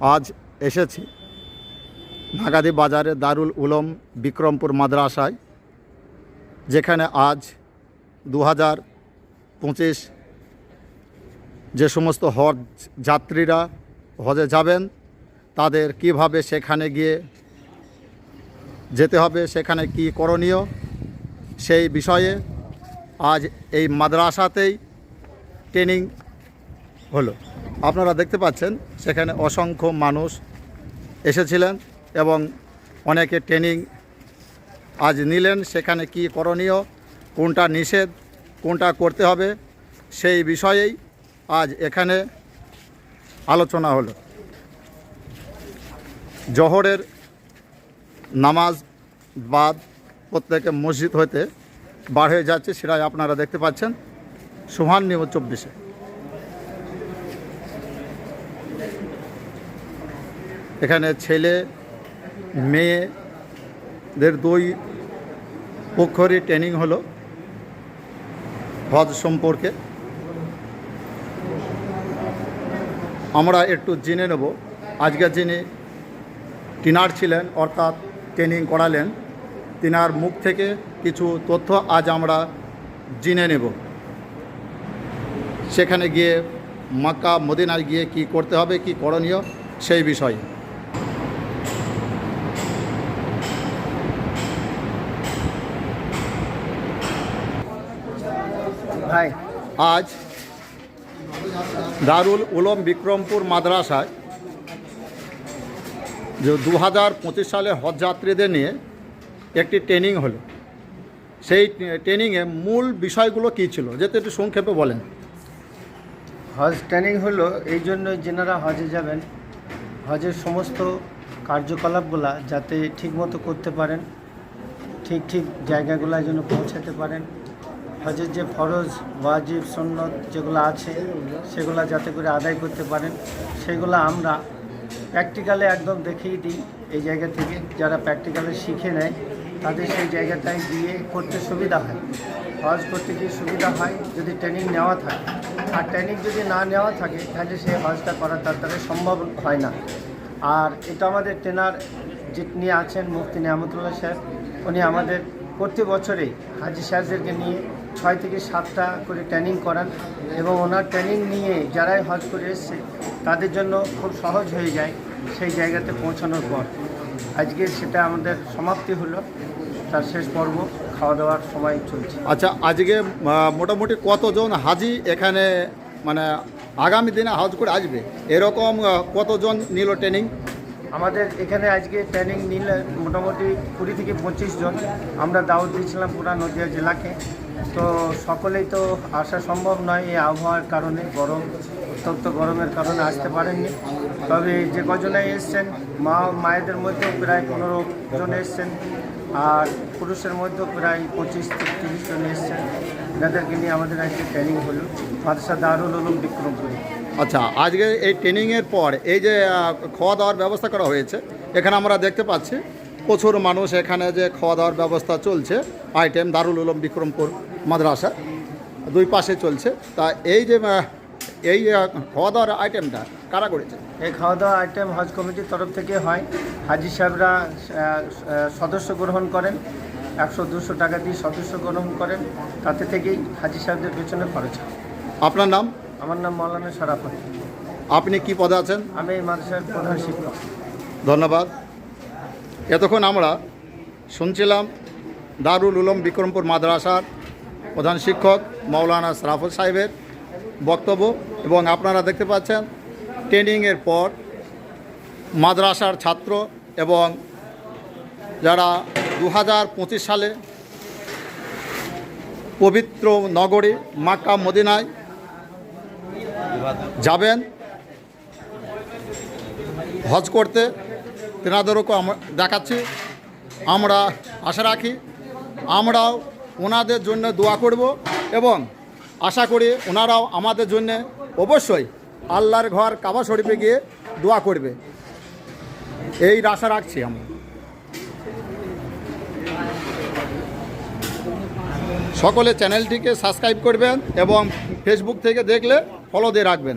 আজ এসেছি নাগাদি বাজারে দারুল উলম বিক্রমপুর মাদ্রাসায়, যেখানে আজ দু হাজার পঁচিশ যে সমস্ত হজ যাত্রীরা হজে যাবেন, তাদের কীভাবে সেখানে গিয়ে যেতে হবে, সেখানে কি করণীয়, সেই বিষয়ে আজ এই মাদ্রাসাতেই ট্রেনিং হলো। আপনারা দেখতে পাচ্ছেন, সেখানে অসংখ্য মানুষ এসেছিলেন এবং অনেকে ট্রেনিং আজ নিলেন, সেখানে কি করণীয়, কোনটা নিষেধ, কোনটা করতে হবে, সেই বিষয়েই আজ এখানে আলোচনা হলো। জহরের নামাজ বাদ প্রত্যেকে মসজিদ হতে বার হয়ে যাচ্ছে, সেটাই আপনারা দেখতে পাচ্ছেন সুহান নিউজ চব্বিশে। এখানে ছেলে, মেয়েদের দুই পক্ষরই ট্রেনিং হলো হজ সম্পর্কে। আমরা একটু জেনে নেব। আজকে যিনি টিনার ছিলেন, অর্থাৎ ট্রেনিং করালেন, তিনার মুখ থেকে কিছু তথ্য আজ আমরা জেনে নেব। সেখানে গিয়ে মাক্কা, মদিনায় গিয়ে কি করতে হবে, কি করণীয়, সেই বিষয়ে। আজ দারুল উলম বিক্রমপুর মাদ্রাসায় যে দু হাজার পঁচিশ সালে হজ যাত্রীদের নিয়ে একটি ট্রেনিং হলো। সেই ট্রেনিংয়ে মূল বিষয়গুলো কী ছিল? যেতে একটু সংক্ষেপে বলেন। হজ ট্রেনিং হলো এই জন্য যেনারা হজে যাবেন, হজের সমস্ত কার্যকলাপগুলা যাতে ঠিকমতো করতে পারেন, ঠিক ঠিক জায়গাগুলোয় যেন পৌঁছাতে পারেন। হজের যে ফরজ, ওয়াজিব সন্ন্যত যেগুলো আছে, সেগুলো যাতে করে আদায় করতে পারেন, সেগুলো আমরা প্র্যাকটিক্যালে একদম দেখিয়ে দিই এই জায়গা থেকে। যারা প্র্যাকটিক্যালে শিখে নেয়, তাদের সেই জায়গাটায় গিয়ে করতে সুবিধা হয়। হজ করতে গিয়ে সুবিধা হয় যদি ট্রেনিং নেওয়া থাকে। আর ট্রেনিং যদি না নেওয়া থাকে, তাহলে সেই হজটা করা তার দ্বারা সম্ভব হয় না। আর এটা আমাদের ট্রেনার যিনি আছেন, মুফতি নিয়ামতুল্লাহ সাহেব, উনি আমাদের প্রতি বছরেই হাজি সাহেবদেরকে নিয়ে ছয় থেকে সাতটা করে ট্রেনিং করান এবং ওনার ট্রেনিং নিয়ে যারাই হজ করে এসছে, তাদের জন্য খুব সহজ হয়ে যায় সেই জায়গাতে পৌঁছানোর পর। আজকে সেটা আমাদের সমাপ্তি হলো, তার শেষ পর্ব খাওয়া দাওয়ার সময় চলছে। আচ্ছা আজকে মোটামুটি কতজন হাজি এখানে মানে আগামী দিনে হজ করে আসবে? এরকম কতজন নিল ট্রেনিং আমাদের এখানে আজকে ট্রেনিং নিলে মোটামুটি কুড়ি থেকে পঁচিশ জন। আমরা দাওয়াত দিয়েছিলাম পুরা নদিয়া জেলাকে। তো সকলেই তো আসা সম্ভব নয় এই আবহাওয়ার কারণে। গরম, অত্যন্ত গরমের কারণে আসতে পারেননি। তবে যে কজনে এসছেন, মা মায়েদের মধ্যেও প্রায় পনেরো জন এসছেন আর পুরুষের মধ্যেও প্রায় পঁচিশ তিরিশ জন এসছেন। যাদেরকে নিয়ে আমাদের আজকে ট্রেনিং হলো। মাদ্রাসা দারুল উলুম বিক্রমপুরে। আচ্ছা আজকে এই ট্রেনিংয়ের পর এই যে খাওয়া দাওয়ার ব্যবস্থা করা হয়েছে এখানে আমরা দেখতে পাচ্ছি প্রচুর মানুষ এখানে যে খাওয়া দাওয়ার ব্যবস্থা চলছে আইটেম দারুল উলম বিক্রমপুর মাদ্রাসা দুই পাশে চলছে। তা এই যে এই খাওয়া দাওয়ার আইটেমটা কারা করেছে? এই খাওয়া দাওয়া আইটেম হজ কমিটির তরফ থেকে হয়। হাজি সাহেবরা সদস্য গ্রহণ করেন। একশো দুশো টাকা দিয়ে সদস্য গ্রহণ করেন। তাতে থেকেই হাজি সাহেবদের পেছনে খরচ হয়। আপনার নাম? আমার নাম মৌলানা শরাফত আপনি কি পদে আছেন? আমি এই মাদ্রাসার প্রধান শিক্ষক। ধন্যবাদ। এতক্ষণ আমরা শুনছিলাম দারুল উলম বিক্রমপুর মাদ্রাসার প্রধান শিক্ষক মৌলানা সরাফুল সাহেবের বক্তব্য এবং আপনারা দেখতে পাচ্ছেন ট্রেনিংয়ের পর মাদ্রাসার ছাত্র এবং যারা দু হাজার পঁচিশ সালে পবিত্র নগরী মাক্কা মদিনায় যাবেন, হজ করতে তেনাদেরকে দেখাচ্ছি। আমরা আশা রাখি, আমরাও ওনাদের জন্য দোয়া করব এবং আশা করি ওনারাও আমাদের জন্য অবশ্যই আল্লাহর ঘর কাবা শরীফে গিয়ে দোয়া করবে। এই আশা রাখছি আমরা। সকলে চ্যানেলটিকে সাবস্ক্রাইব করবেন এবং ফেসবুক থেকে দেখলে ফলো দিয়ে রাখবেন।